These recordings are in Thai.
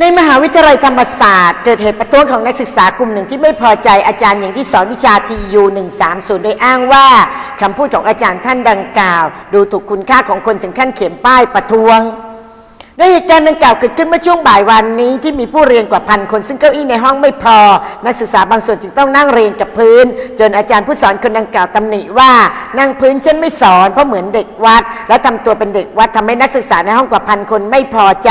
ในมหาวิทยาลัยธรรมศาสตร์เกิดเหตุประท้วงของนักศึกษากลุ่มหนึ่งที่ไม่พอใจอาจารย์อย่างที่สอนวิชาทียู130 โดยอ้างว่าคำพูดของอาจารย์ท่านดังกล่าว ดูถูกคุณค่าของคนถึงขั้นเขียนป้ายประท้วง โดยเหตุการณ์ดังกล่าวเกิดขึ้นเมื่อช่วงบ่ายวันนี้ที่มีผู้เรียนกว่าพันคน ซึ่งเก้าอี้ในห้องไม่พอ นักศึกษาบางส่วนจึงต้องนั่งเรียนกับพื้น จนอาจารย์ผู้สอนคนดังกล่าวตำหนิว่านั่งพื้นฉันไม่สอนเพราะเหมือนเด็กวัด และทำตัวเป็นเด็กวัดทำให้นักศึกษาในห้องกว่าพันคนไม่พอใจ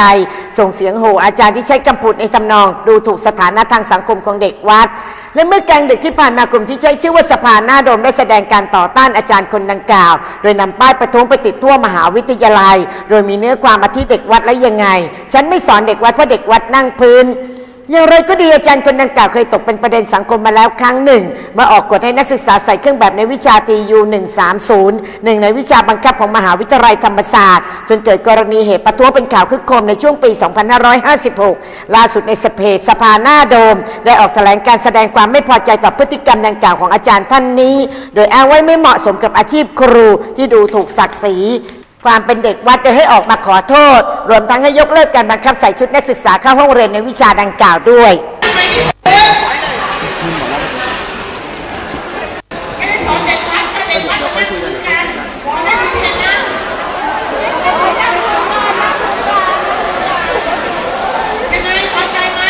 ส่งเสียงโห่อาจารย์ที่ใช้คำพูดในทำนอง ดูถูกสถานะทางสังคมของเด็กวัด และเมื่อกลางดึกที่ผ่านมากลุ่มที่ใช้ชื่อว่าสภาหน้าโดมได้แสดงการต่อต้านอาจารย์คนดังกล่าว โดยนำป้ายประท้วงไปติดทั่วมหาวิทยาลัย โดยมีเนื้อความมาที่เด็กวัดและยังไง ฉันไม่สอนเด็กวัดเพราะเด็กวัดนั่งพื้น อย่างไรก็ดีอาจารย์คนดังกล่าวเคยตกเป็นประเด็นสังคมมาแล้วครั้งหนึ่งมื่ออกกฎให้นักศึกษาใส่เครื่องแบบในวิชาทียู130หนึ่งในวิชาบังคับของมหาวิทยาลัยธรรมศาสตร์ จนเกิดกรณีเหตุประท้วงเป็นข่าวคึกโครมในช่วงปี 2556 ล่าสุดในสเพจสภาหน้าโดม ได้ออกแถลงการแสดงความไม่พอใจต่อพฤติกรรมดังกล่าวของอาจารย์ท่านนี้ โดยอ้างว่าไม่เหมาะสมกับอาชีพครูที่ดูถูกศักดิ์ศรี ความเป็นเด็กวัดโดยให้ออกมาขอโทษ รวมทั้งให้ยกเลิกการบังคับใส่ชุดนักศึกษาเข้าห้องเรียนในวิชาดังกล่าวด้วย ไม่ได้สอนเด็กวัดค่ะเด็กวัดไม่คุยกันไม่ได้เรียนนะยังไงพอใจไหม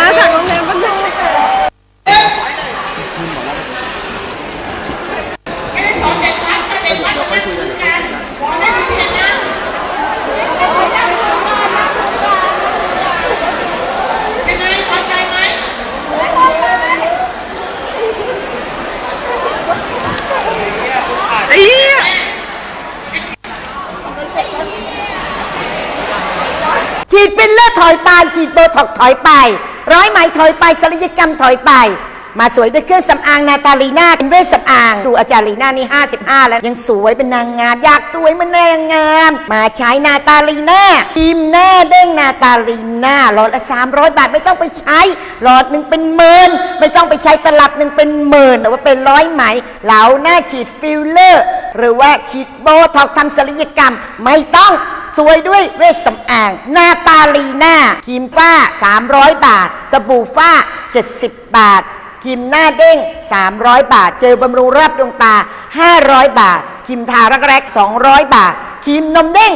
มาจากโรงเรียนบ้านนอกค่ะ ไม่ได้สอนเด็กวัดค่ะเด็กวัดไม่คุยกันไม่ได้เรียนนะยังไงพอใจไหม ฉีดฟิลเลอร์ถอยไป ฉีดโบท็อกถอยไป ร้อยไหมถอยไปศัลยกรรมถอยไป มาสวยด้วยเครื่องสำอางนาตาลีนาเป็นเวชสำอาง ดูอาจารย์ลีนานี่ 55 แล้ว ยังสวยเป็นนางงาม อยากสวยเหมือนนางงาม มาใช้นาตาลีนาทีมหน้าเด้งนาตาลีนาหลอดละ 300 บาทไม่ต้องไปใช้ หลอดหนึ่งเป็นหมื่นไม่ต้องไปใช้ตลับหนึ่งเป็นหมื่นหรือว่าเป็นร้อยไหมเหลาหน้าฉีดฟิลเลอร์ หรือว่าฉีดโบท็อกทำศัลยกรรมไม่ต้อง สวยด้วยเวชสำอาง นาตาลีน่าครีมฝ้า 300 บาท สบู่ฝ้า 70 บาทครีมหน้าเด้ง 300 บาท เจลบำรุงรอบดวงตา 500 บาทครีมทารักแร้200 บาทครีมนมเด้ง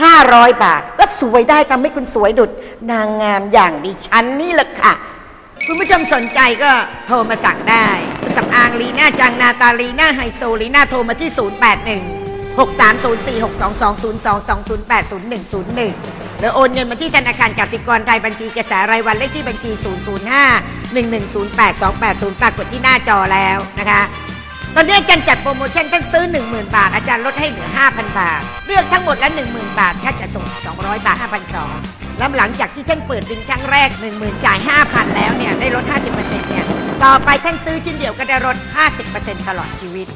500 บาท ก็สวยได้ทำให้คุณสวยดุดนางงามอย่างดิฉันนี่แหละค่ะ คุณผู้ชมสนใจก็โทรมาสั่งได้สำอางลีน่าจังนาตาลีน่าไฮโซลีน่าโทรมาที่ 081 6304 622 02 208 0101 หรือโอนเงินมาที่ธนาคารกสิกรไทยบัญชีกระแสรายวันเลขที่บัญชี 005 1108 280 ปรากฏที่หน้าจอแล้วนะคะ ตอนนี้อาจารย์จัดโปรโมชั่นท่านซื้อ 10,000 บาท อาจารย์ลดให้เหลือ 5,000 บาท เลือกทั้งหมดละ 10,000 บาทค่าจะส่ง 200 บาท 5,200แล้วหลังจากที่ท่านเปิดบินครั้งแรก 10,000 จ่าย 5,000 แล้วเนี่ยได้ลด 50%เนี่ยต่อไปท่านซื้อชิ้นเดียวก็ได้ลด 50%ตลอดชีวิต